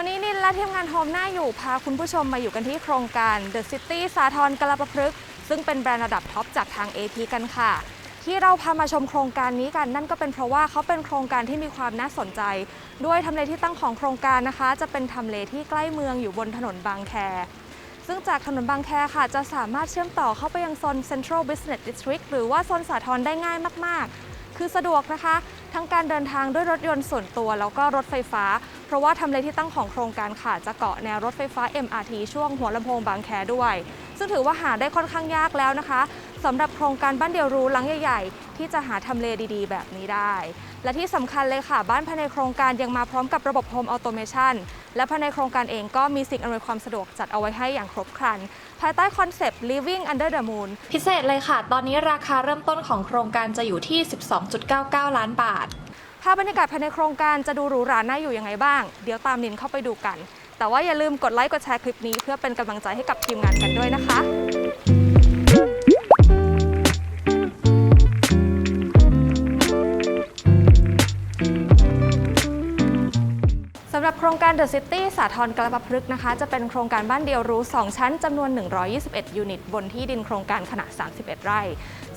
วันนี้นินและทีมงานโฮมหน้าอยู่พาคุณผู้ชมมาอยู่กันที่โครงการ The City สาทรกลาประพฤกษ์ซึ่งเป็นแบรนด์ระดับท็อปจากทาง AP กันค่ะ ที่เราพามาชมโครงการนี้กัน นั่นก็เป็นเพราะว่าเขาเป็นโครงการที่มีความน่าสนใจ ด้วยทำเลที่ตั้งของโครงการนะคะ จะเป็นทำเลที่ใกล้เมืองอยู่บนถนนบางแค ซึ่งจากถนนบางแคค่ะ จะสามารถเชื่อมต่อเข้าไปยังโซน Central Business District หรือว่าโซนสาทรได้ง่ายมาก ๆ คือสะดวกนะคะ ทั้งการเดินทางด้วยรถยนต์ส่วนตัว แล้วก็รถไฟฟ้า เพราะว่าทำเลที่ตั้งของโครงการค่ะจะเกาะแนวรถไฟฟ้า MRT ช่วงหัวลำโพงบางแคด้วย ซึ่งถือว่าหาได้ค่อนข้างยากแล้วนะคะสำหรับโครงการบ้านเดี่ยวรูหลังใหญ่ ๆ ที่จะหาทำเลดีๆ แบบนี้ได้ และที่สำคัญเลยค่ะบ้านภายในโครงการยังมาพร้อมกับระบบ Home Automation และภายในโครงการเองก็มีสิ่งอำนวยความสะดวกจัดเอาไว้ให้อย่างครบครัน ภายใต้คอนเซปต์ Living Under the Moon พิเศษเลยค่ะ ตอนนี้ราคาเริ่มต้นของโครงการจะอยู่ที่ 12.99 ล้านบาท ภาพบรรยากาศภายในโครงการจะดูหรูหราน่าอยู่ยังไงบ้าง เดี๋ยวตามนินเข้าไปดูกัน แต่ว่าอย่าลืมกดไลค์กดแชร์คลิปนี้เพื่อเป็นกำลังใจให้กับทีมงานกันด้วยนะคะสำหรับโครงการ The City สาทรกระปพฤกษ์นะคะ จะเป็นโครงการบ้านเดียวรู้ 2 ชั้นจำนวน 121 ยูนิต บนที่ดินโครงการขนาด 31 ไร่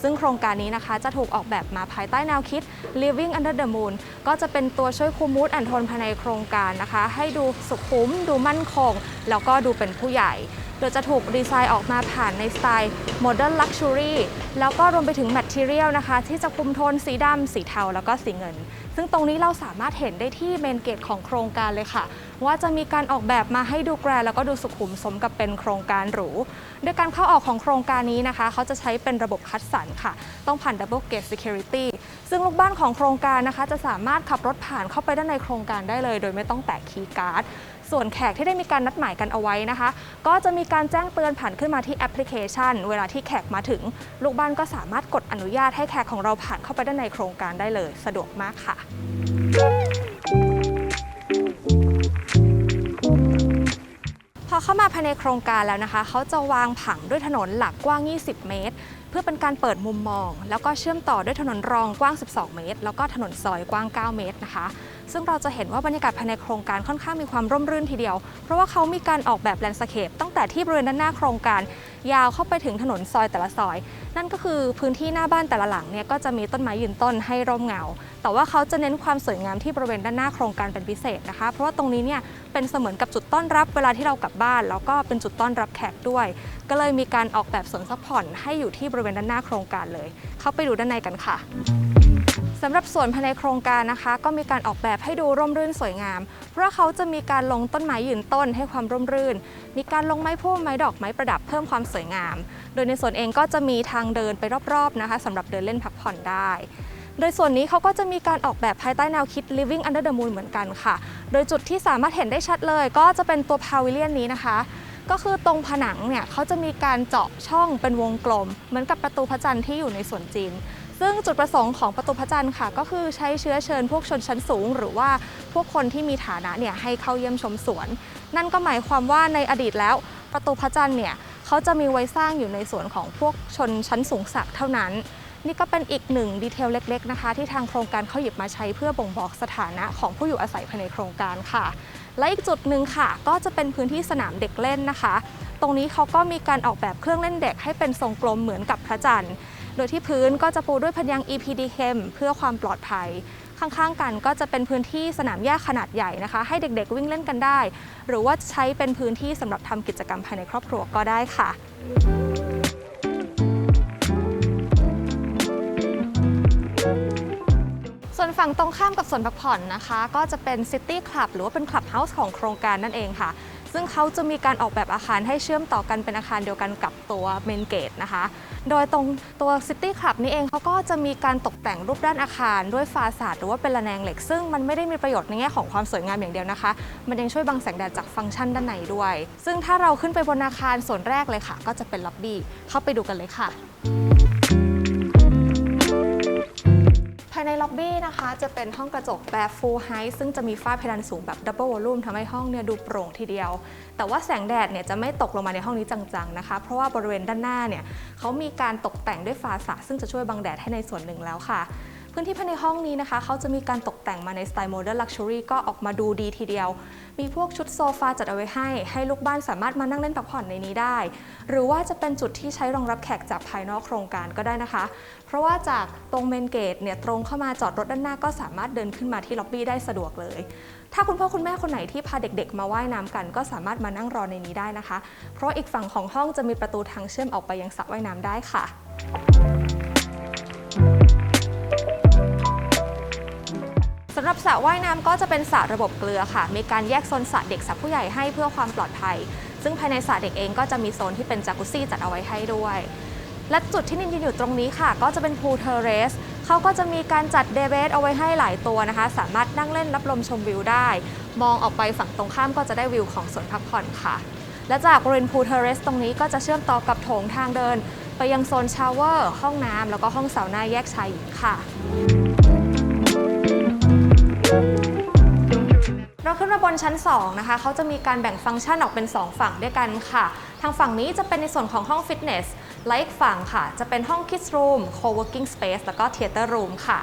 ซึ่งโครงการนี้นะคะจะถูกออกแบบมาภายใต้แนวคิด Living Under the Moon ก็จะเป็นตัวช่วยคุมมูดแอนโทนภายในโครงการนะคะ ให้ดูสุขุม ดูมั่นคง แล้วก็ดูเป็นผู้ใหญ่ โดยจะถูกดีไซน์ออกมาผ่านในสไตล์ Modern Luxury แล้วก็รวมไปถึง Material นะคะ ที่จะคุมโทนสีดำสีเทาแล้วก็สีเงิน ซึ่งตรงนี้เราสามารถเห็นได้ที่เมนเกตของโครงการเลยค่ะ ว่าจะมีการออกแบบมาให้ดูแกร์แล้วก็ดูสุขุมสมกับเป็นโครงการหรูโดยการเข้าออกของโครงการนี้นะคะ เขาจะใช้เป็นระบบคัดสรรค่ะ ต้องผ่าน Double Gate Security ซึ่งลูกบ้านของโครงการนะคะ จะสามารถขับรถผ่านเข้าไปด้านในโครงการได้เลย โดยไม่ต้องแตะคีย์การ์ด ส่วนแขกที่ได้มีการนัดหมายกันเอาไว้นะคะ ก็จะมีการแจ้งเตือนผ่านขึ้นมาที่แอปพลิเคชัน เวลาที่แขกมาถึง ลูกบ้านก็สามารถกดอนุญาตให้แขกของเราผ่านเข้าไปด้านในโครงการได้เลย สะดวกมากค่ะ พอเข้ามาภายในโครงการแล้วนะคะ เขาจะวางผังด้วยถนนหลักกว้าง 20 เมตรเพื่อเป็นการเปิดมุมมอง แล้วก็เชื่อมต่อด้วยถนนรองกว้าง 12 เมตร แล้วก็ถนนซอยกว้าง 9 เมตรนะคะ ซึ่งเราจะเห็นว่าบรรยากาศภายในโครงการค่อนข้างมีความร่มรื่นทีเดียว เพราะว่าเขามีการออกแบบแลนด์สเคปตั้งแต่ที่บริเวณด้านหน้าโครงการ ยาวเข้าไปถึงถนนซอยแต่ละซอย นั่นก็คือพื้นที่หน้าบ้านแต่ละหลังเนี่ยก็จะมีต้นไม้ยืนต้นให้ร่มเงา แต่ว่าเขาจะเน้นความสวยงามที่บริเวณด้านหน้าโครงการเป็นพิเศษนะคะ เพราะว่าตรงนี้เนี่ยเป็นเสมือนกับจุดต้อนรับเวลาที่เรากลับบ้าน แล้วก็เป็นจุดต้อนรับแขกด้วย ก็เลยมีการออกแบบสวนซักผ่อนให้อยู่ที่บริเวณด้านหน้าโครงการเลย เข้าไปดูด้านในกันค่ะ สำหรับส่วนภายในโครงการนะคะ ก็มีการออกแบบให้ดูร่มรื่นสวยงาม เพราะเขาจะมีการลงต้นไม้ยืนต้นให้ความร่มรื่น มีการลงไม้พุ่มไม้ดอกไม้ประดับเพิ่มความสวยงาม โดยในส่วนเองก็จะมีทางเดินไปรอบๆนะคะสำหรับเดินเล่นพักผ่อนได้ โดยส่วนนี้เขาก็จะมีการออกแบบภายใต้แนวคิด living under the moon เหมือนกันค่ะ โดยจุดที่สามารถเห็นได้ชัดเลย ก็จะเป็นตัวพาวิเลียนนี้นะคะก็คือตรงผนังเนี่ยเขาจะมีการเจาะช่องเป็นวงกลม เหมือนกับประตูพระจันทร์ที่อยู่ในสวนจีน ซึ่งจุดประสงค์ของประตูพระจันทร์ค่ะ ก็คือใช้เชื้อเชิญพวกชนชั้นสูง หรือว่าพวกคนที่มีฐานะเนี่ยให้เข้าเยี่ยมชมสวน นั่นก็หมายความว่าในอดีตแล้วประตูพระจันทร์เนี่ยเขาจะมีไว้สร้างอยู่ในสวนของพวกชนชั้นสูงสักเท่านั้น นี่ก็เป็นอีกหนึ่งดีเทลเล็ก ๆนะคะ ที่ทางโครงการเขาหยิบมาใช้เพื่อบ่งบอกสถานะของผู้อยู่อาศัยภายในโครงการค่ะ และอีกจุดหนึ่งค่ะ ก็จะเป็นพื้นที่สนามเด็กเล่นนะคะ ตรงนี้เขาก็มีการออกแบบเครื่องเล่นเด็กให้เป็นทรงกลมเหมือนกับพระจันทร์ ดยที่พื้นก็จะปูด้วยพยัง EPD เคมเพื่อความปลอดภัย ข้างๆกันก็จะเป็นพื้นที่สนามหญ้าขนาดใหญ่นะคะ ให้เด็กๆวิ่งเล่นกันได้ หรือว่าใช้เป็นพื้นที่สำหรับทำกิจกรรมภายในครอบครัวก็ได้ค่ะส่วนฝั่งตรงข้ามกับส่วนพักผ่อนนะคะ ก็จะเป็นซิตี้คลับหรือว่าเป็นคลับเฮาส์ของโครงการนั่นเองค่ะ ซึ่งเขาจะมีการออกแบบอาคารให้เชื่อมต่อกันเป็นอาคารเดียวกันกับตัวเมนเกตนะคะ โดยตรงตัวซิตี้คลับนี้เองเขาก็จะมีการตกแต่งรูปด้านอาคารด้วยฟาสาดหรือว่าเป็นระแนงเหล็ก ซึ่งมันไม่ได้มีประโยชน์ในแง่ของความสวยงามอย่างเดียวนะคะ มันยังช่วยบังแสงแดดจากฟังก์ชันด้านในด้วย ซึ่งถ้าเราขึ้นไปบนอาคารส่วนแรกเลยค่ะ ก็จะเป็นล็อบบี้เข้าไปดูกันเลยค่ะายในล็อบบี้นะคะ จะเป็นห้องกระจกแบบ full height ซึ่งจะมีฝ้าเพดานสูงแบบ double volume ทำให้ห้องเนี่ยดูโปร่งทีเดียว แต่ว่าแสงแดดเนี่ยจะไม่ตกลงมาในห้องนี้จังๆนะคะ เพราะว่าบริเวณด้านหน้าเนี่ยเขามีการตกแต่งด้วยฟาสาซึ่งจะช่วยบังแดดให้ในส่วนหนึ่งแล้วค่ะ พื้นที่ภายในห้องนี้นะคะเขาจะมีการตกแต่งมาในสไตล์โมเดิร์นลักชัวรี่ก็ออกมาดูดีทีเดียว มีพวกชุดโซฟาจัดเอาไว้ให้ ให้ลูกบ้านสามารถมานั่งเล่นพักผ่อนในนี้ได้ หรือว่าจะเป็นจุดที่ใช้รองรับแขกจากภายนอกโครงการก็ได้นะคะ เพราะว่าจากตรงเมนเกตเนี่ยตรงเข้ามาจอดรถด้านหน้าก็สามารถเดินขึ้นมาที่ล็อบบี้ได้สะดวกเลย ถ้าคุณพ่อคุณแม่คนไหนที่พาเด็กๆ มาว่ายน้ำกัน ก็สามารถมานั่งรอในนี้ได้นะคะ เพราะอีกฝั่งของห้องจะมีประตูทางเชื่อมออกไปยังสระว่ายน้ำได้ค่ะ รับสระว่ายน้ำก็จะเป็นสระระบบเกลือค่ะ มีการแยกโซนสระเด็กสระผู้ใหญ่ให้เพื่อความปลอดภัย ซึ่งภายในสระเด็กเองก็จะมีโซนที่เป็นจากุซี่จัดเอาไว้ให้ด้วย และจุดที่นินยืนอยู่ตรงนี้ค่ะ ก็จะเป็นพูลเทเรสเขาก็จะมีการจัดเดเบสเอาไว้ให้หลายตัวนะคะ สามารถนั่งเล่นรับลมชมวิวได้ มองออกไปฝั่งตรงข้ามก็จะได้วิวของสวนพักผ่อนค่ะ และจากบริเวณพูลเทเรสตรงนี้ก็จะเชื่อมต่อกับโถงทางเดิน ไปยังโซนชาวเวอร์ห้องน้ำแล้วก็ห้องสาวน่าแยกชายหญิงค่ะ เราขึ้นมาบนชั้น 2 นะคะ เขาจะมีการแบ่งฟังก์ชันออกเป็น 2 ฝั่งด้วยกันค่ะ ทางฝั่งนี้จะเป็นในส่วนของห้องฟิตเนส และอีกฝั่งค่ะ จะเป็นห้อง Kids Room Co-working Space แล้วก็ Theater Room ค่ะ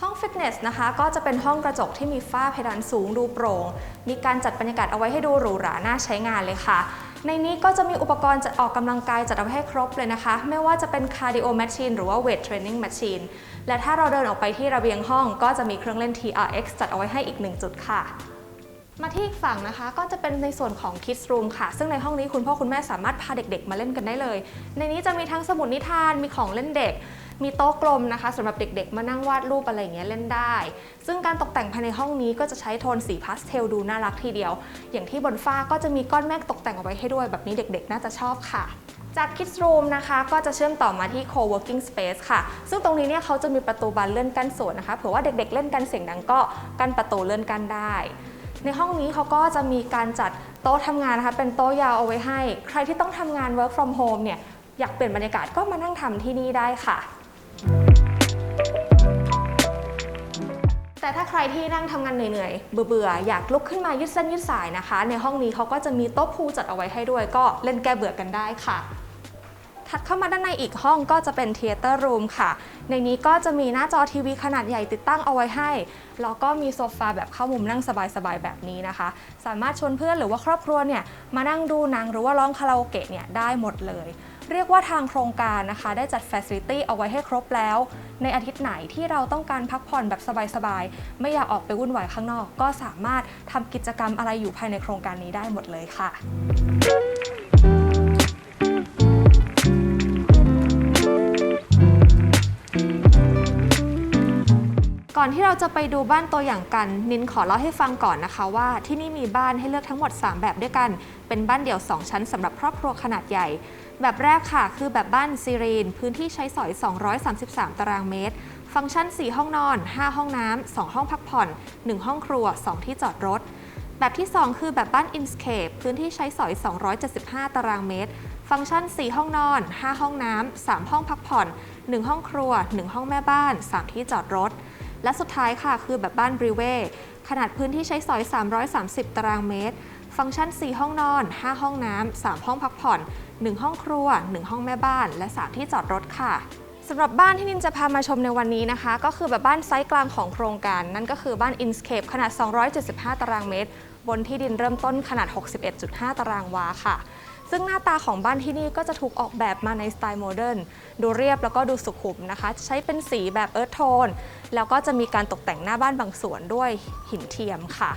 ห้องฟิตเนสนะคะก็จะเป็นห้องกระจกที่มีฝ้าเพดานสูงดูโปร่ง มีการจัดบรรยากาศเอาไว้ให้ดูหรูหราน่าใช้งานเลยค่ะ ในนี้ก็จะมีอุปกรณ์จัดออกกำลังกายจัดเอาไว้ให้ครบเลยนะคะ ไม่ว่าจะเป็นคาร์ดิโอแมชชีนหรือว่าเวทเทรนนิ่งแมชชีนและถ้าเราเดินออกไปที่ระเบียงห้อง ก็จะมีเครื่องเล่น TRX จัดเอาไว้ให้อีกหนึ่งจุดค่ะมาที่อีกฝั่งนะคะก็จะเป็นในส่วนของ Kids Room ค่ะ ซึ่งในห้องนี้คุณพ่อคุณแม่สามารถพาเด็กๆ มาเล่นกันได้เลย ในนี้จะมีทั้งสมุดนิทานมีของเล่นเด็ก มีโต๊ะกลมนะคะสำหรับเด็กๆ มานั่งวาดรูปอะไรอย่างเงี้ยเล่นได้ ซึ่งการตกแต่งภายในห้องนี้ก็จะใช้โทนสีพาสเทลดูน่ารักทีเดียว อย่างที่บนฝ้าก็จะมีก้อนเมฆตกแต่งเอาไว้ให้ด้วย แบบนี้เด็กๆ น่าจะชอบค่ะจาก Kids Room นะคะก็จะเชื่อมต่อมาที่ Co-working Space ค่ะ ซึ่งตรงนี้เนี่ยเขาจะมีประตูบานเลื่อนกั้นสวนนะคะเผื่อว่าเด็กๆ เล่นกันเสียงดังก็กั้นประตูเลื่อนกั้นได้ ในห้องนี้เขาก็จะมีการจัดโต๊ะทำงานนะคะเป็นโต๊ะยาวเอาไว้ให้ ใครที่ต้องทำงาน work from home เนี่ยอยากเปลี่ยนบรรยากาศก็มานั่งทำที่นี่ได้ค่ะ แต่ถ้าใครที่นั่งทำงานเหนื่อยๆ เบื่อๆ อยากลุกขึ้นมายืดเส้นยืดสายนะคะ ในห้องนี้เขาก็จะมีโต๊ะพูลจัดเอาไว้ให้ด้วย ก็เล่นแก้เบื่อกันได้ค่ะถัดเข้ามาด้านในอีกห้องก็จะเป็น Theater Room ค่ะ ในนี้ก็จะมีหน้าจอทีวีขนาดใหญ่ติดตั้งเอาไว้ให้ แล้วก็มีโซฟาแบบเข้ามุมนั่งสบายๆ แบบนี้นะคะ สามารถชวนเพื่อนหรือว่าครอบครัวเนี่ยมานั่งดูหนังหรือว่าร้องคาราโอเกะเนี่ยได้หมดเลย เรียกว่าทางโครงการนะคะ ได้จัด Facility เอาไว้ให้ครบแล้ว ในอาทิตย์ไหนที่เราต้องการพักผ่อนแบบสบายๆ ไม่อยากออกไปวุ่นวายข้างนอก ก็สามารถทำกิจกรรมอะไรอยู่ภายในโครงการนี้ได้หมดเลยค่ะก่อนที่เราจะไปดูบ้านตัวอย่างกัน นินขอเล่าให้ฟังก่อนนะคะว่าที่นี่มีบ้านให้เลือกทั้งหมด 3 แบบด้วยกัน เป็นบ้านเดี่ยว 2 ชั้นสำหรับครอบครัวขนาดใหญ่ แบบแรกค่ะ คือแบบบ้านซีรีน พื้นที่ใช้สอย 233 ตารางเมตร ฟังก์ชัน 4 ห้องนอน 5 ห้องน้ำ 2 ห้องพักผ่อน 1 ห้องครัว 2 ที่จอดรถ แบบที่ 2 คือแบบบ้าน Inscape พื้นที่ใช้สอย 275 ตารางเมตร ฟังก์ชัน 4 ห้องนอน 5 ห้องน้ำ 3 ห้องพักผ่อน 1 ห้องครัว 1 ห้องแม่บ้าน 3 ที่จอดรถ และสุดท้ายค่ะ คือแบบบ้านบริเวขนาดพื้นที่ใช้สอย 330 ตารางเมตร ฟังก์ชัน 4 ห้องนอน 5 ห้องน้ำ 3 ห้องพักผ่อน 1 ห้องครัว 1 ห้องแม่บ้าน และ 3 ที่จอดรถค่ะสำหรับบ้านที่นินจะพามาชมในวันนี้นะคะ ก็คือแบบบ้านไซส์กลางของโครงการ นั่นก็คือบ้าน Inscape ขนาด 275 ตารางเมตร บนที่ดินเริ่มต้นขนาด 61.5 ตารางวาค่ะ ซึ่งหน้าตาของบ้านที่นี่ก็จะถูกออกแบบมาในสไตล์โมเดิร์นดูเรียบแล้วก็ดูสุขุมนะคะ ใช้เป็นสีแบบเอิร์ธโทน แล้วก็จะมีการตกแต่งหน้าบ้านบางส่วนด้วยหินเทียมค่ะ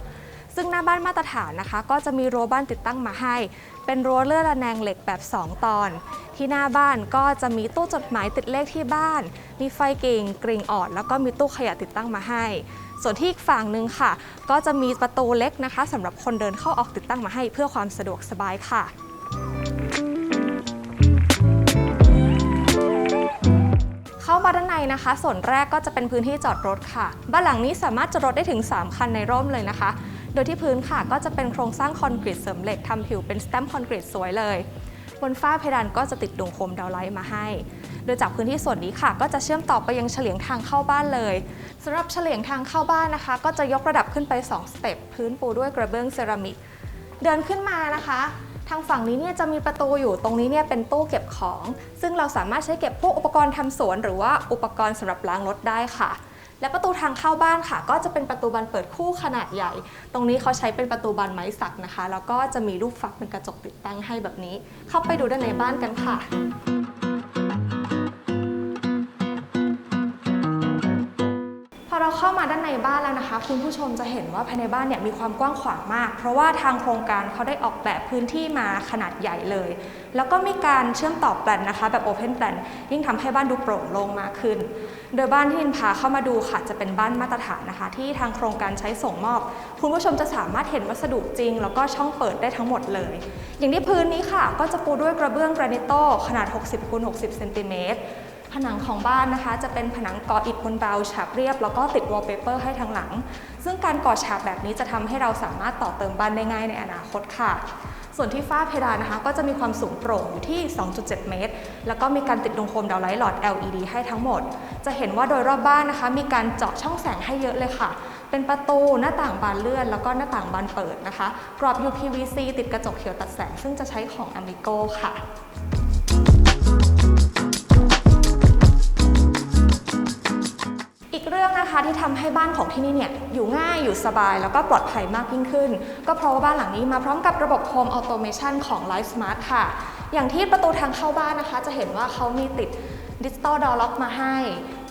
ซึ่งหน้าบ้านมาตรฐานนะคะ ก็จะมีรั้วบ้านติดตั้งมาให้ เป็นรั้วเลื่อนระแนงเหล็กแบบ 2 ตอน ที่หน้าบ้านก็จะมีตู้จดหมายติดเลขที่บ้าน มีไฟกิ่งกริ่งออด แล้วก็มีตู้ขยะติดตั้งมาให้ ส่วนที่อีกฝั่งหนึ่งค่ะ ก็จะมีประตูเล็กนะคะสำหรับคนเดินเข้าออกติดตั้งมาให้ เพื่อความสะดวกสบายค่ะเข้ามาด้านในนะคะ ส่วนแรกก็จะเป็นพื้นที่จอดรถค่ะ บ้านหลังนี้สามารถจอดรถได้ถึง 3 คันในร่มเลยนะคะ โดยที่พื้นค่ะก็จะเป็นโครงสร้างคอนกรีตเสริมเหล็กทำผิวเป็นสแตมป์คอนกรีตสวยเลย บนฝ้าเพดานก็จะติดดวงโคมดาวไลท์มาให้ โดยจากพื้นที่ส่วนนี้ค่ะ ก็จะเชื่อมต่อไปยังเฉลียงทางเข้าบ้านเลยสำหรับเฉลียงทางเข้าบ้านนะคะ ก็จะยกระดับขึ้นไป 2 สเต็ปพื้นปูด้วยกระเบื้องเซรามิกเดินขึ้นมานะคะทางฝั่งนี้เนี่ยจะมีประตูอยู่ตรงนี้เนี่ยเป็นตู้เก็บของ ซึ่งเราสามารถใช้เก็บพวกอุปกรณ์ทำสวน หรือว่าอุปกรณ์สำหรับล้างรถได้ค่ะ และประตูทางเข้าบ้านค่ะ ก็จะเป็นประตูบานเปิดคู่ขนาดใหญ่ ตรงนี้เขาใช้เป็นประตูบานไม้สักนะคะ แล้วก็จะมีรูปฟักเป็นกระจกติดตั้งให้แบบนี้ เข้าไปดูด้านในบ้านกันค่ะ เข้ามาด้านในบ้านแล้วนะคะ คุณผู้ชมจะเห็นว่าภายในบ้านเนี่ยมีความกว้างขวางมาก เพราะว่าทางโครงการเขาได้ออกแบบพื้นที่มาขนาดใหญ่เลย แล้วก็มีการเชื่อมต่อแปลนนะคะ แบบ Open Plan ยิ่งทำให้บ้านดูโปร่งโล่งมากขึ้น โดยบ้านที่นินพาเข้ามาดูค่ะจะเป็นบ้านมาตรฐานนะคะ ที่ทางโครงการใช้ส่งมอบ คุณผู้ชมจะสามารถเห็นวัสดุจริง แล้วก็ช่องเปิดได้ทั้งหมดเลย อย่างที่พื้นนี้ค่ะ ก็จะปูด้วยกระเบื้องกรนิโตขนาด 60คูณ60เซนติเมตร ผนังของบ้านนะคะ จะเป็นผนังก่ออิฐบนเบาฉาบเรียบ แล้วก็ติดวอลเปเปอร์ให้ทางหลัง ซึ่งการก่อฉาบแบบนี้จะทำให้เราสามารถต่อเติมบ้านได้ง่ายในอนาคตค่ะ ส่วนที่ฝ้าเพดานนะคะ ก็จะมีความสูงโปร่งอยู่ที่ 2.7 เมตร แล้วก็มีการติดดวงโคมดาวไลท์หลอด LED ให้ทั้งหมด จะเห็นว่าโดยรอบบ้านนะคะ มีการเจาะช่องแสงให้เยอะเลยค่ะเป็นประตูหน้าต่างบานเลื่อน แล้วก็หน้าต่างบานเปิดนะคะ กรอบ UPVC ติดกระจกเขียวตัดแสง ซึ่งจะใช้ของ Amigo ค่ะ รื่องนะคะที่ทำให้บ้านของที่นี่เนี่ยอยู่ง่ายอยู่สบาย แล้วก็ปลอดภัยมากยิ่งขึ้น ก็เพราะว่าบ้านหลังนี้มาพร้อมกับระบบ Home Automation ของ Life Smart ค่ะ อย่างที่ประตูทางเข้าบ้านนะคะ จะเห็นว่าเขามีติด Digital Door Lock มาให้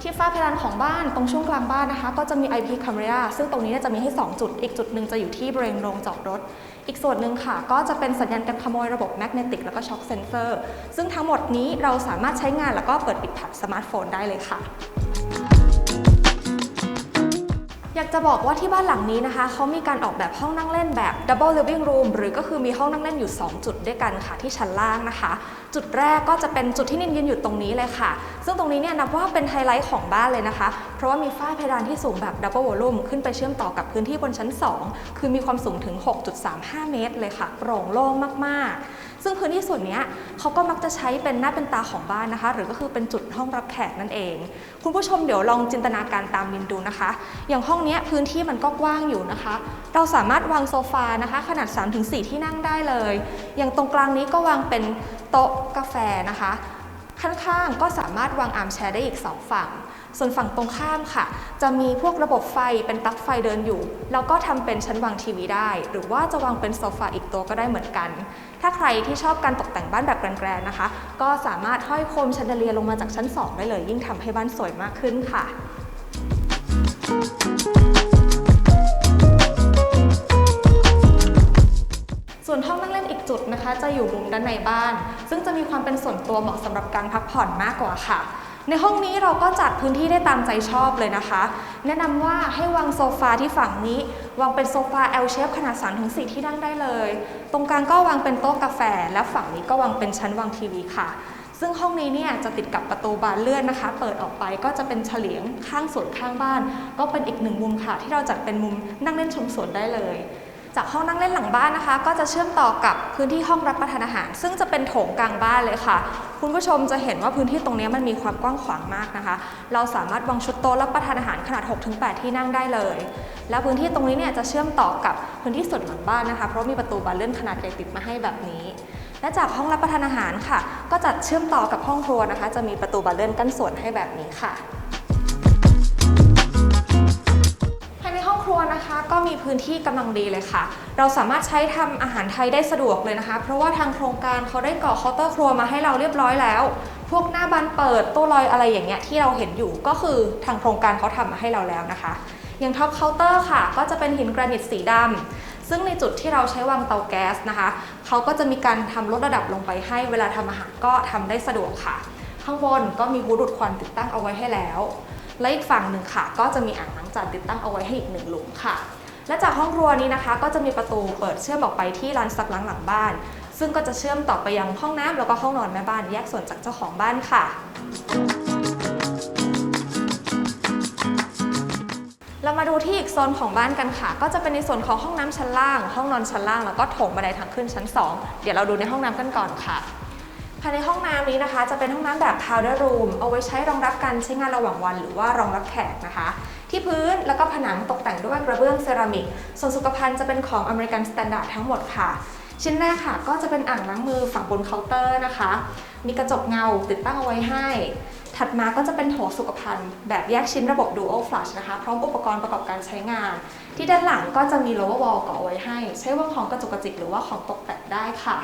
ที่ฝ้าเพดานของบ้านตรงช่วงกลางบ้านนะคะ ก็จะมี IP Camera ซึ่งตรงนี้จะมีให้ 2 จุด อีกจุดหนึ่งจะอยู่ที่บริเวณโรงจอดรถ อีกส่วนหนึ่งค่ะ ก็จะเป็นสัญญาณการขโมยระบบแมกเนติกแล้วก็ช็อคเซนเซอร์ซึ่งทั้งหมดนี้เราสามารถใช้งานแล้วก็เปิดปิดผ่านสมาร์ทโฟนได้เลยค่ะ อยากจะบอกว่าที่บ้านหลังนี้นะคะ เขามีการออกแบบห้องนั่งเล่นแบบ double living room หรือก็คือมีห้องนั่งเล่นอยู่ 2 จุดด้วยกันค่ะที่ชั้นล่างนะคะ จุดแรกก็จะเป็นจุดที่นินยืนอยู่ตรงนี้เลยค่ะ ซึ่งตรงนี้เนี่ยนับว่าเป็นไฮไลท์ของบ้านเลยนะคะ เพราะว่ามีฝ้าเพดานที่สูงแบบ double volume ขึ้นไปเชื่อมต่อกับพื้นที่บนชั้น 2 คือมีความสูงถึง 6.35 เมตรเลยค่ะโปร่งโล่งมากๆ ซึ่งพื้นที่ส่วนนี้เขาก็มักจะใช้เป็นหน้าเป็นตาของบ้านนะคะ หรือก็คือเป็นจุดห้องรับแขกนั่นเอง คุณผู้ชมเดี๋ยวลองจินตนาการตามมินดูนะคะ อย่างห้องนี้พื้นที่มันก็กว้างอยู่นะคะ เราสามารถวางโซฟานะคะ ขนาด 3-4 ที่นั่งได้เลย อย่างตรงกลางนี้ก็วางเป็นโต๊ะกาแฟนะคะข้างๆ ก็สามารถวางอาร์มแชร์ได้อีก 2 ฝั่ง ส่วนฝั่งตรงข้ามค่ะ จะมีพวกระบบไฟเป็นปลั๊กไฟเดินอยู่ แล้วก็ทำเป็นชั้นวางทีวีได้ หรือว่าจะวางเป็นโซฟาอีกตัวก็ได้เหมือนกัน ถ้าใครที่ชอบการตกแต่งบ้านแบบแกรนๆนะคะ ก็สามารถห้อยโคมแชนเดอเลียลงมาจากชั้น 2 ได้เลย ยิ่งทำให้บ้านสวยมากขึ้นค่ะส่วนห้องนั่งเล่นอีกจุดนะคะ จะอยู่มุมด้านในบ้าน ซึ่งจะมีความเป็นส่วนตัวเหมาะสำหรับการพักผ่อนมากกว่าค่ะ ในห้องนี้เราก็จัดพื้นที่ได้ตามใจชอบเลยนะคะ แนะนำว่าให้วางโซฟาที่ฝั่งนี้ วางเป็นโซฟา L shape ขนาด 3-4 ที่นั่งได้เลย ตรงกลางก็วางเป็นโต๊ะกาแฟ และฝั่งนี้ก็วางเป็นชั้นวางทีวีค่ะ ซึ่งห้องนี้เนี่ยจะติดกับประตูบานเลื่อนนะคะ เปิดออกไปก็จะเป็นเฉลียงข้างสวนข้างบ้าน ก็เป็นอีกหนึ่งมุมค่ะ ที่เราจัดเป็นมุมนั่งเล่นชมสวนได้เลย จากห้องนั่งเล่นหลังบ้านนะคะ ก็จะเชื่อมต่อกับพื้นที่ห้องรับประทานอาหาร ซึ่งจะเป็นโถงกลางบ้านเลยค่ะ คุณผู้ชมจะเห็นว่าพื้นที่ตรงนี้มันมีความกว้างขวางมากนะคะ เราสามารถวางชุดโต๊ะรับประทานอาหารขนาด 6-8 ที่นั่งได้เลย แล้วพื้นที่ตรงนี้เนี่ยจะเชื่อมต่อกับพื้นที่ส่วนหลังบ้านนะคะ เพราะมีประตูบานเลื่อนขนาดใหญ่ติดมาให้แบบนี้ และจากห้องรับประทานอาหารค่ะ ก็จะเชื่อมต่อกับห้องครัวนะคะ จะมีประตูบานเลื่อนกั้นส่วนให้แบบนี้ค่ะ ก็มีพื้นที่กำลังดีเลยค่ะ เราสามารถใช้ทำอาหารไทยได้สะดวกเลยนะคะ เพราะว่าทางโครงการเขาได้ก่อเคาน์เตอร์ครัวมาให้เราเรียบร้อยแล้ว พวกหน้าบานเปิดตู้ลอยอะไรอย่างเงี้ยที่เราเห็นอยู่ก็คือทางโครงการเขาทำมาให้เราแล้วนะคะอย่างท็อปเคาน์เตอร์ค่ะ ก็จะเป็นหินแกรนิตสีดำซึ่งในจุดที่เราใช้วางเตาแก๊สนะคะ เขาก็จะมีการทำลดระดับลงไปให้ เวลาทำอาหารก็ทำได้สะดวกค่ะ ข้างบนก็มีฮูดดูดควันติดตั้งเอาไว้ให้แล้ว และอีกฝั่งหนึ่งค่ะ ก็จะมีอ่างล้างจานติดตั้งเอาไว้ให้อีกหนึ่งหลุมค่ะ และจากห้องครัวนี้นะคะ ก็จะมีประตูเปิดเชื่อมออกไปที่ลานซักล้างหลังบ้าน ซึ่งก็จะเชื่อมต่อไปยังห้องน้ำแล้วก็ห้องนอนแม่บ้านแยกส่วนจากเจ้าของบ้านค่ะเรามาดูที่อีกโซนของบ้านกันค่ะ ก็จะเป็นในส่วนของห้องน้ำชั้นล่าง ห้องนอนชั้นล่าง แล้วก็โถงบันไดทางขึ้นชั้น 2 เดี๋ยวเราดูในห้องน้ำกันก่อนค่ะ ภายในห้องน้ำนี้นะคะ จะเป็นห้องน้ำแบบ powder room เอาไว้ใช้รองรับการใช้งานระหว่างวัน หรือว่ารองรับแขกนะคะ ที่พื้นแล้วก็ผนังตกแต่งด้วยกระเบื้องเซรามิก ส่วนสุขภัณฑ์จะเป็นของ American Standard ทั้งหมดค่ะ ชิ้นแรกค่ะ ก็จะเป็นอ่างล้างมือฝั่งบนเคาน์เตอร์นะคะ มีกระจกเงาติดตั้งเอาไว้ให้ ถัดมาก็จะเป็นโถสุขภัณฑ์ แบบแยกชิ้นระบบ Dual Flush นะคะ พร้อมอุปกรณ์ประกอบการใช้งาน ที่ด้านหลังก็จะมี lower wall ก่อไว้ให้ ใช้วางของกระจุกกระจิกหรือว่าของตกแต่งได้ค่ะ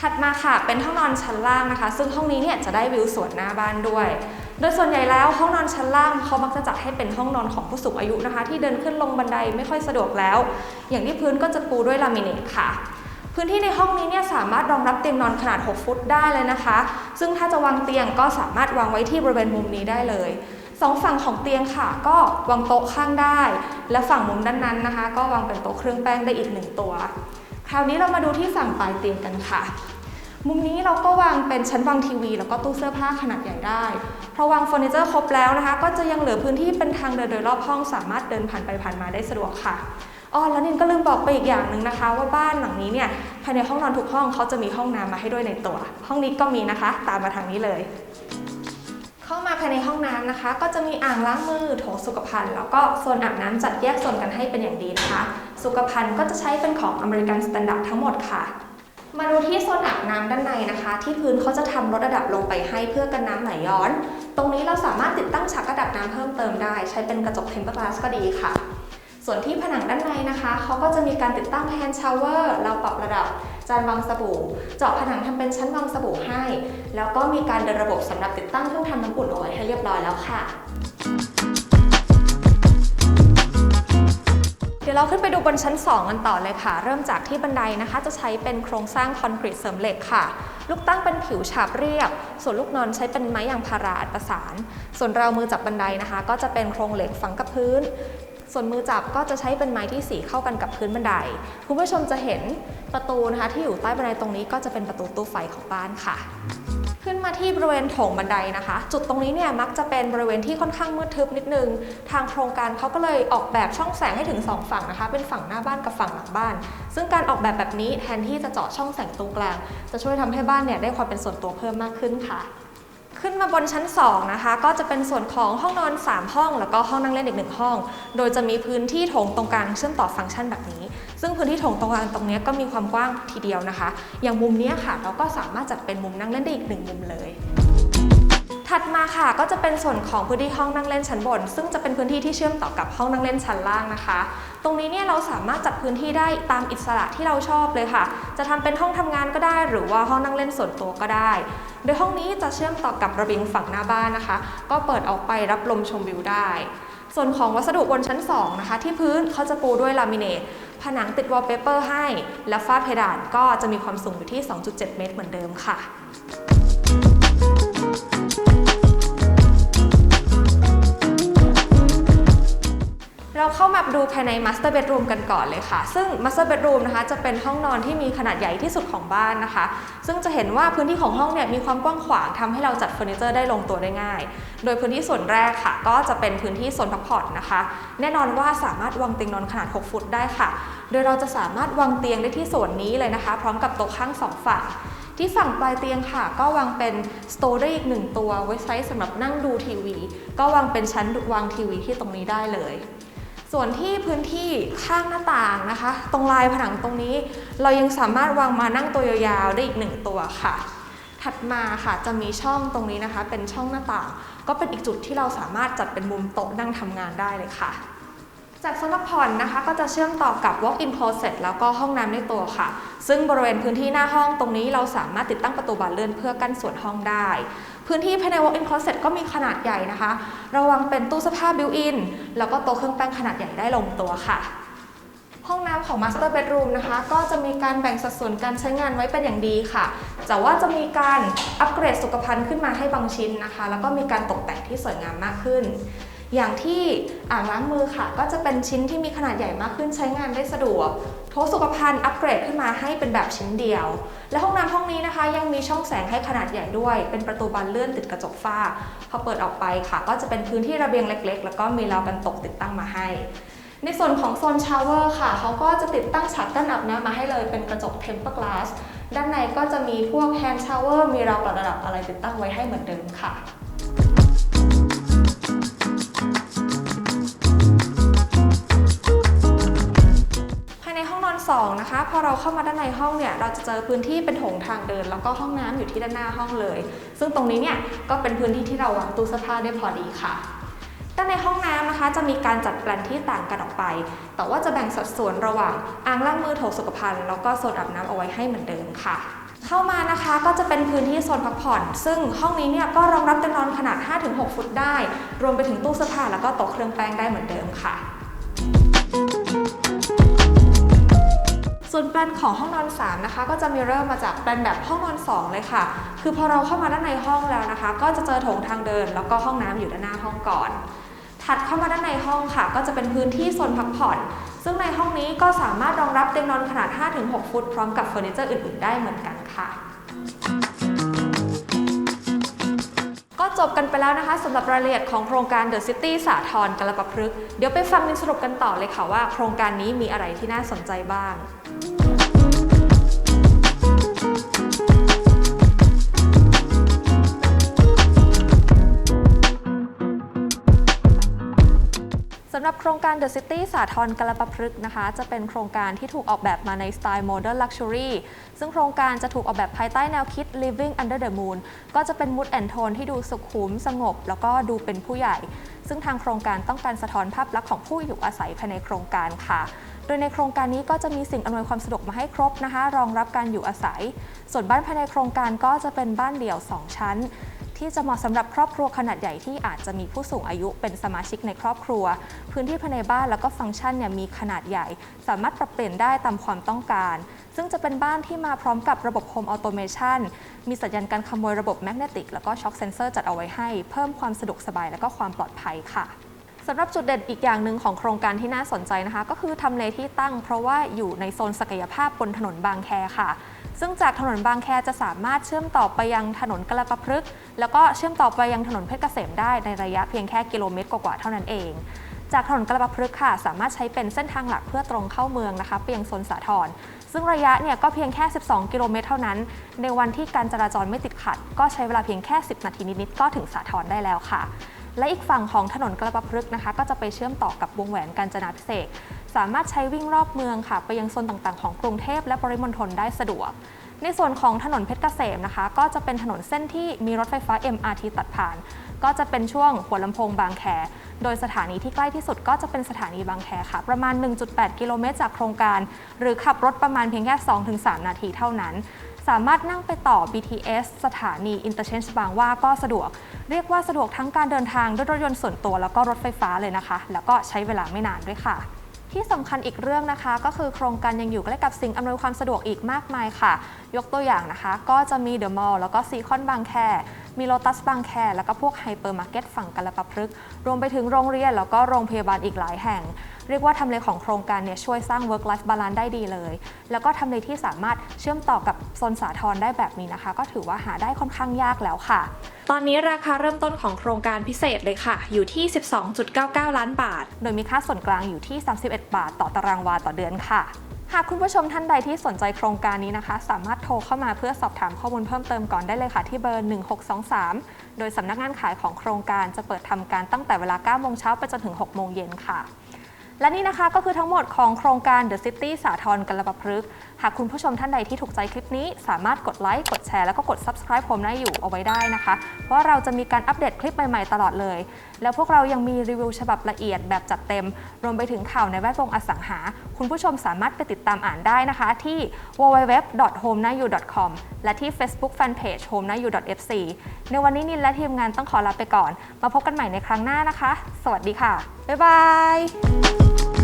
ถัดมาค่ะเป็นห้องนอนชั้นล่างนะคะ ซึ่งห้องนี้เนี่ยจะได้วิวสวนหน้าบ้านด้วย โดยส่วนใหญ่แล้วห้องนอนชั้นล่างเขามักจะจัดให้เป็นห้องนอนของผู้สูงอายุนะคะ ที่เดินขึ้นลงบันไดไม่ค่อยสะดวกแล้ว อย่างที่พื้นก็จะปูด้วยลามิเนตค่ะ พื้นที่ในห้องนี้เนี่ยสามารถรองรับเตียงนอนขนาด 6 ฟุตได้เลยนะคะ ซึ่งถ้าจะวางเตียงก็สามารถวางไว้ที่บริเวณมุมนี้ได้เลยสองฝั่งของเตียงค่ะ ก็วางโต๊ะข้างได้ และฝั่งมุมด้านนั้นนะคะ ก็วางเป็นโต๊ะเครื่องแป้งได้อีกหนึ่งตัว คราวนี้เรามาดูที่ฝั่งปลายเตียงกันค่ะ มุมนี้เราก็วางเป็นชั้นวางทีวี แล้วก็ตู้เสื้อผ้าขนาดใหญ่ได้เพราะวางเฟอร์นิเจอร์ครบแล้วนะคะ ก็จะยังเหลือพื้นที่เป็นทางเดินโดยรอบห้องสามารถเดินผ่านไปผ่านมาได้สะดวกค่ะอ๋อแล้วนินก็ลืมบอกไปอีกอย่างหนึ่งนะคะ ว่าบ้านหลังนี้เนี่ยภายในห้องนอนทุกห้องเขาจะมีห้องน้ำมาให้ด้วยในตัว ห้องนี้ก็มีนะคะ ตามมาทางนี้เลย ภายในห้องน้ำนะคะ ก็จะมีอ่างล้างมือโถสุขภัณฑ์แล้วก็โซนอาบน้ำจัดแยกโซนกันให้เป็นอย่างดีนะคะ สุขภัณฑ์ก็จะใช้เป็นของอเมริกันสแตนดาร์ดทั้งหมดค่ะมาดูที่โซนอาบน้ำด้านในนะคะ ที่พื้นเขาจะทำลดระดับลงไปให้เพื่อกันน้ำไหลย้อน ตรงนี้เราสามารถติดตั้งชักระดับน้ำเพิ่มเติมได้ ใช้เป็นกระจกเทมเปอร์กลาสก็ดีค่ะ ส่วนที่ผนังด้านในนะคะเขาก็จะมีการติดตั้งแฮนด์ชาวเวอร์เราปรับระดับจานวางสบู่ เจาะผนังทำเป็นชั้นวางสบู่ให้ แล้วก็มีการเดินระบบสำหรับติดตั้งเครื่องทำน้ำอุ่นเอาไว้ให้เรียบร้อยแล้วค่ะเดี๋ยวเราขึ้นไปดูบนชั้น 2 กันต่อเลยค่ะ เริ่มจากที่บันไดนะคะ จะใช้เป็นโครงสร้างคอนกรีตเสริมเหล็กค่ะ ลูกตั้งเป็นผิวฉาบเรียบ ส่วนลูกนอนใช้เป็นไม้ยางพาราอัดประสาน ส่วนราวมือจับบันไดนะคะ ก็จะเป็นโครงเหล็กฝังกับพื้น ส่วนมือจับก็จะใช้เป็นไม้ที่สีเข้ากันกับพื้นบันได คุณผู้ชมจะเห็นประตูนะคะที่อยู่ใต้บันไดตรงนี้ก็จะเป็นประตูตู้ไฟของบ้านค่ะขึ้นมาที่บริเวณโถงบันไดนะคะ จุดตรงนี้เนี่ยมักจะเป็นบริเวณที่ค่อนข้างมืดทึบนิดนึง ทางโครงการเขาก็เลยออกแบบช่องแสงให้ถึง 2 ฝั่งนะคะ เป็นฝั่งหน้าบ้านกับฝั่งหลังบ้าน ซึ่งการออกแบบแบบนี้แทนที่จะเจาะช่องแสงตรงกลาง จะช่วยทำให้บ้านเนี่ยได้ความเป็นส่วนตัวเพิ่มมากขึ้นค่ะ ขึ้นมาบนชั้น 2 นะคะ ก็จะเป็นส่วนของห้องนอน 3 ห้อง แล้วก็ห้องนั่งเล่นอีกหนึ่งห้อง โดยจะมีพื้นที่โถงตรงกลางเชื่อมต่อฟังก์ชันแบบนี้ ซึ่งพื้นที่โถงตรงกลางตรงนี้ก็มีความกว้างทีเดียวนะคะ อย่างมุมนี้ค่ะ เราก็สามารถจัดเป็นมุมนั่งเล่นได้อีกหนึ่งมุมเลย ถัดมาค่ะก็จะเป็นส่วนของพื้นที่ห้องนั่งเล่นชั้นบน ซึ่งจะเป็นพื้นที่ที่เชื่อมต่อกับห้องนั่งเล่นชั้นล่างนะคะ ตรงนี้เนี่ยเราสามารถจัดพื้นที่ได้ตามอิสระที่เราชอบเลยค่ะ จะทำเป็นห้องทำงานก็ได้ หรือว่าห้องนั่งเล่นส่วนตัวก็ได้ โดยห้องนี้จะเชื่อมต่อกับระเบียงฝั่งหน้าบ้านนะคะ ก็เปิดออกไปรับลมชมวิวได้ ส่วนของวัสดุบนชั้น 2 นะคะ ที่พื้นเขาจะปูด้วยลามิเนตผนังติดวอลเปเปอร์ให้ และฝ้าเพดานก็จะมีความสูงอยู่ที่ 2.7 เมตรเหมือนเดิมค่ะ เข้ามาดูภายใน Master Bedroom กันก่อนเลยค่ะ ซึ่ง Master Bedroom นะคะจะเป็นห้องนอนที่มีขนาดใหญ่ที่สุดของบ้านนะคะ ซึ่งจะเห็นว่าพื้นที่ของห้องเนี่ยมีความกว้างขวางทำให้เราจัดเฟอร์นิเจอร์ได้ลงตัวได้ง่าย โดยพื้นที่ส่วนแรกค่ะ ก็จะเป็นพื้นที่โซนพักผ่อนนะคะ แน่นอนว่าสามารถวางเตียงนอนขนาด 6 ฟุตได้ค่ะ โดยเราจะสามารถวางเตียงได้ที่ส่วนนี้เลยนะคะ พร้อมกับโต๊ะข้างสองฝั่งที่ฝั่งปลายเตียงค่ะ ก็วางเป็นสโตรได้อีกหนึ่งตัวไว้ใช้สำหรับนั่งดูทีวี ก็วางเป็นชั้นวางทีวีที่ตรงนี้ได้เลย ส่วนที่พื้นที่ข้างหน้าต่างนะคะ ตรงลายผนังตรงนี้ เรายังสามารถวางมานั่งตัวยาวๆได้อีกหนึ่งตัวค่ะ ถัดมาค่ะจะมีช่องตรงนี้นะคะ เป็นช่องหน้าต่าง ก็เป็นอีกจุดที่เราสามารถจัดเป็นมุมโต๊ะนั่งทำงานได้เลยค่ะ จากโซนพักผ่อนนะคะก็จะเชื่อมต่อกับ walk-in closet แล้วก็ห้องน้ำในตัวค่ะ ซึ่งบริเวณพื้นที่หน้าห้องตรงนี้เราสามารถติดตั้งประตูบานเลื่อนเพื่อกั้นส่วนห้องได้ พื้นที่ภายใน walk-in closet ก็มีขนาดใหญ่นะคะ ระวังเป็นตู้เสื้อผ้า built-in แล้วก็โต๊ะเครื่องแป้งขนาดใหญ่ได้ลงตัวค่ะ ห้องน้ำของ Master Bedroom นะคะ ก็จะมีการแบ่งสัดส่วนการใช้งานไว้เป็นอย่างดีค่ะ แต่ว่าจะมีการอัปเกรดสุขภัณฑ์ขึ้นมาให้บางชิ้นนะคะ แล้วก็มีการตกแต่งที่สวยงามมากขึ้น อย่างที่อ่างล้างมือค่ะ ก็จะเป็นชิ้นที่มีขนาดใหญ่มากขึ้นใช้งานได้สะดวกโถสุขภัณฑ์อัปเกรดขึ้นมาให้เป็นแบบชิ้นเดียว และห้องน้ำห้องนี้นะคะ ยังมีช่องแสงให้ขนาดใหญ่ด้วย เป็นประตูบานเลื่อนติดกระจกฝ้า พอเปิดออกไปค่ะ ก็จะเป็นพื้นที่ระเบียงเล็ก ๆ แล้วก็มีราวกันตกติดตั้งมาให้ ในส่วนของโซนชาวเวอร์ค่ะเขาก็จะติดตั้งฉากกั้นอาบน้ำมาให้เลยเป็นกระจกเทมเปอร์กลาสด้านในก็จะมีพวกแฮนด์ชาวเวอร์มีราวปรับระดับอะไรติดตั้งไว้ให้เหมือนเดิมค่ะ 2นะคะพอเราเข้ามาด้านในห้องเนี่ยเราจะเจอพื้นที่เป็นโถงทางเดิน แล้วก็ห้องน้ำอยู่ที่ด้านหน้าห้องเลย ซึ่งตรงนี้เนี่ยก็เป็นพื้นที่ที่เราวางตู้เสื้อผ้าได้พอดีค่ะด้านในห้องน้ำนะคะ จะมีการจัดแปลนที่ต่างกันออกไป แต่ว่าจะแบ่งสัดส่วนระหว่างอ่างล้างมือโถสุขภัณฑ์แล้วก็โซนอาบน้ำเอาไว้ให้เหมือนเดิมค่ะเข้ามานะคะก็จะเป็นพื้นที่โซนพักผ่อน ซึ่งห้องนี้เนี่ยก็รองรับเตียงนอนขนาด 5-6 ฟุตได้ รวมไปถึงตู้เสื้อผ้าแล้วก็โต๊ะเครื่องแป้งได้เหมือนเดิมค่ะ ส่วนแปลนของห้องนอน 3 นะคะ ก็จะมีเริ่มมาจากแปลนแบบห้องนอน 2 เลยค่ะ คือพอเราเข้ามาด้านในห้องแล้วนะคะ ก็จะเจอโถงทางเดิน แล้วก็ห้องน้ำอยู่ด้านหน้าห้องก่อน ถัดเข้ามาด้านในห้องค่ะ ก็จะเป็นพื้นที่โซนพักผ่อน ซึ่งในห้องนี้ก็สามารถรองรับเตียงนอนขนาด 5-6 ฟุต พร้อมกับเฟอร์นิเจอร์อื่นๆ ได้เหมือนกันค่ะ จบกันไปแล้วนะคะสำหรับรายละเอียดของโครงการ The City สาทรกระปะพฤกษ์เดี๋ยวไปฟังนินสรุปกันต่อเลยค่ะว่าโครงการนี้มีอะไรที่น่าสนใจบ้าง โครงการ The City สาทรกระปะพฤกษ์นะคะ จะเป็นโครงการที่ถูกออกแบบมาในสไตล์ Modern Luxury ซึ่งโครงการจะถูกออกแบบภายใต้แนวคิด Living Under the Moon ก็จะเป็น mood and tone ที่ดูสุขุมสงบ แล้วก็ดูเป็นผู้ใหญ่ ซึ่งทางโครงการต้องการสะท้อนภาพลักษณ์ของผู้อยู่อาศัยภายในโครงการค่ะ โดยในโครงการนี้ก็จะมีสิ่งอำนวยความสะดวกมาให้ครบนะคะ รองรับการอยู่อาศัย ส่วนบ้านภายในโครงการก็จะเป็นบ้านเดี่ยว 2 ชั้น ที่จะเหมาะสำหรับครอบครัวขนาดใหญ่ที่อาจจะมีผู้สูงอายุเป็นสมาชิกในครอบครัว พื้นที่ภายในบ้านแล้วก็ฟังก์ชันเนี่ยมีขนาดใหญ่ สามารถปรับเปลี่ยนได้ตามความต้องการ ซึ่งจะเป็นบ้านที่มาพร้อมกับระบบโฮมออโตเมชันมีสัญญาณการขโมยระบบแมกเนติกแล้วก็ช็อคเซนเซอร์จัดเอาไว้ให้ เพิ่มความสะดวกสบายและก็ความปลอดภัยค่ะ สำหรับจุดเด่นอีกอย่างหนึ่งของโครงการที่น่าสนใจนะคะ ก็คือทำเลที่ตั้งเพราะว่าอยู่ในโซนศักยภาพบนถนนบางแคค่ะ ซึ่งจากถนนบางแคจะสามารถเชื่อมต่อไปยังถนนกระปะพฤกษ์แล้วก็เชื่อมต่อไปยังถนนเพชรเกษมได้ในระยะเพียงแค่กิโลเมตรกว่าๆเท่านั้นเอง จากถนนกระปะพฤกษ์ค่ะ สามารถใช้เป็นเส้นทางหลักเพื่อตรงเข้าเมืองนะคะไปยังโซนสาทรซึ่งระยะเนี่ยก็เพียงแค่ 12 กิโลเมตรเท่านั้น ในวันที่การจราจรไม่ติดขัด ก็ใช้เวลาเพียงแค่ 10 นาทีนิดๆก็ถึงสาทรได้แล้วค่ะ และอีกฝั่งของถนนกระปะพฤกษ์นะคะ ก็จะไปเชื่อมต่อกับวงแหวนกาญจนาพิเศษสามารถใช้วิ่งรอบเมืองค่ะ ไปยังโซนต่างๆของกรุงเทพและปริมณฑลได้สะดวก ในส่วนของถนนเพชรเกษมนะคะ ก็จะเป็นถนนเส้นที่มีรถไฟฟ้า MRT ตัดผ่าน ก็จะเป็นช่วงหัวลำโพงบางแค โดยสถานีที่ใกล้ที่สุดก็จะเป็นสถานีบางแคค่ะ ประมาณ 1.8 กิโลเมตรจากโครงการ หรือขับรถประมาณเพียงแค่ 2-3 นาทีเท่านั้น สามารถนั่งไปต่อ BTS สถานี Interchange บางว่าก็สะดวก เรียกว่าสะดวกทั้งการเดินทางด้วยรถยนต์ส่วนตัวแล้วก็รถไฟฟ้าเลยนะคะ แล้วก็ใช้เวลาไม่นานด้วยค่ะที่สำคัญอีกเรื่องนะคะ ก็คือโครงการยังอยู่ใกล้กับสิ่งอำนวยความสะดวกอีกมากมายค่ะ ยกตัวอย่างนะคะ ก็จะมีเดอะมอลล์แล้วก็ซีคอนบางแค มีโลตัสบางแคแล้วก็พวกไฮเปอร์มาร์เก็ตฝั่งกาลปะพฤกษ์รวมไปถึงโรงเรียนแล้วก็โรงพยาบาลอีกหลายแห่ง เรียกว่าทำเลของโครงการเนี่ยช่วยสร้าง work life balance ได้ดีเลย แล้วก็ทำเลที่สามารถเชื่อมต่อกับโซนสาทรได้แบบนี้นะคะ ก็ถือว่าหาได้ค่อนข้างยากแล้วค่ะ ตอนนี้ราคาเริ่มต้นของโครงการพิเศษเลยค่ะ อยู่ที่ 12.99 ล้านบาท โดยมีค่าส่วนกลางอยู่ที่ 31 บาท ต่อตารางวาต่อเดือนค่ะ หากคุณผู้ชมท่านใดที่สนใจโครงการนี้นะคะ สามารถโทรเข้ามาเพื่อสอบถามข้อมูลเพิ่มเติมก่อนได้เลยค่ะ ที่เบอร์ 1623 โดยสำนักงานขายของโครงการจะเปิดทำการตั้งแต่เวลา 9 โมงเช้าไปจนถึง 6 โมงเย็นค่ะ และนี่นะคะก็คือทั้งหมดของโครงการ The City สาทรกระปพฤกษ์หากคุณผู้ชมท่านใดที่ถูกใจคลิปนี้ สามารถกดไลค์กดแชร์แล้วก็กด subscribe ผมได้อยู่เอาไว้ได้นะคะ เพราะเราจะมีการอัปเดตคลิปใหม่ๆตลอดเลย แล้วพวกเรายังมีรีวิวฉบับละเอียดแบบจัดเต็ม รวมไปถึงข่าวในแวดวงอสังหา คุณผู้ชมสามารถไปติดตามอ่านได้นะคะ ที่ www.homenayu.com และที่ Facebook Fanpage homenayu.fc ในวันนี้นินและทีมงานต้องขอลาไปก่อน มาพบกันใหม่ในครั้งหน้านะคะ สวัสดีค่ะ บ๊ายบาย